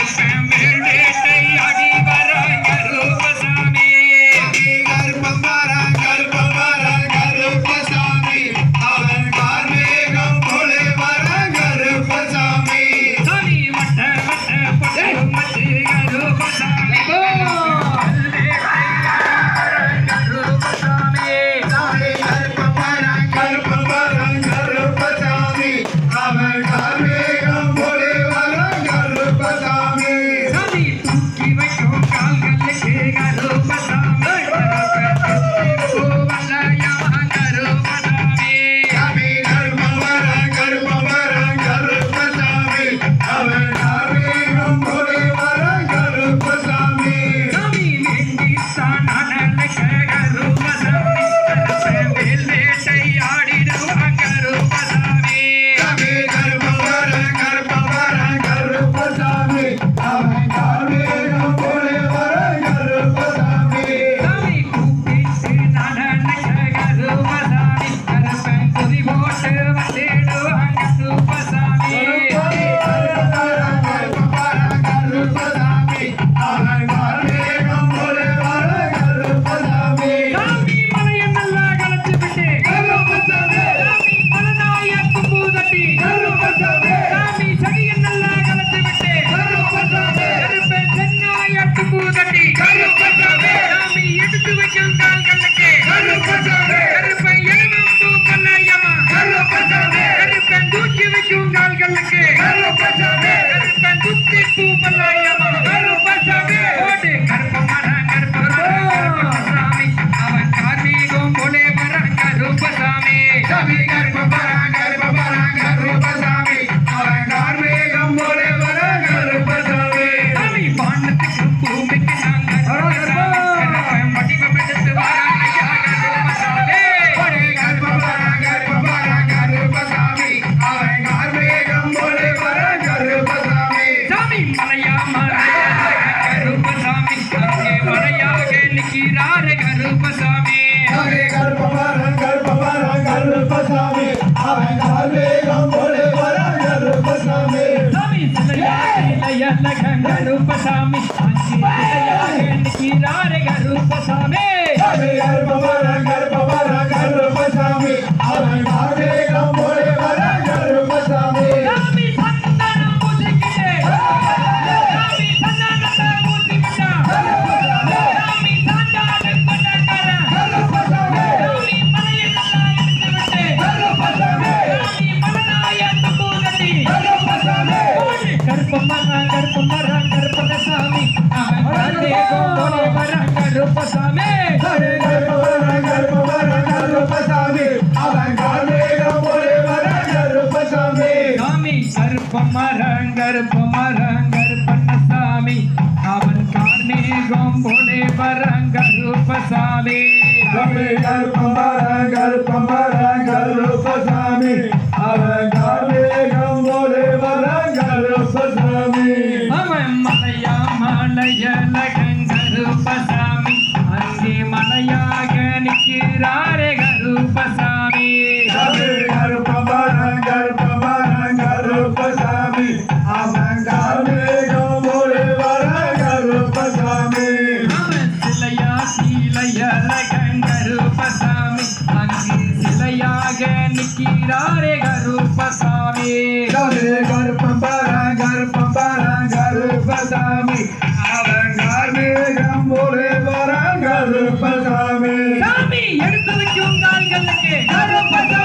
family. Malaya, Malaya, Malaya, ஆகிறாரே Karuppasamy. கருப்பவரம் கருப்பவரம் Karuppasamy. அவன் கருப்பசாமி. கருப்பசாமி. அருப்பமரம் கருப்பமரம் கருப்பண்ணசாமி. அவன் கார்மேகம் போலே பரங்கருப்பசாமி கருப்பமரம் கருப்பமரம் கருப்பசாமி. அவன் கார்மேகம் போலே பரங்கருப்பசாமி அவன் மலையா மலையலகங்கருப்பசாமி அங்கே மலையாக நிக்கிறாரே கருப்பசாமி. கருப்பம்பர கருப்பம்பர கருப்பசாமி. அவங்காரு கம்போடு வர கருப்பசாமி. சாமி எடுத்து வைக்கும் கால்களுக்கு கருப்பசாமி.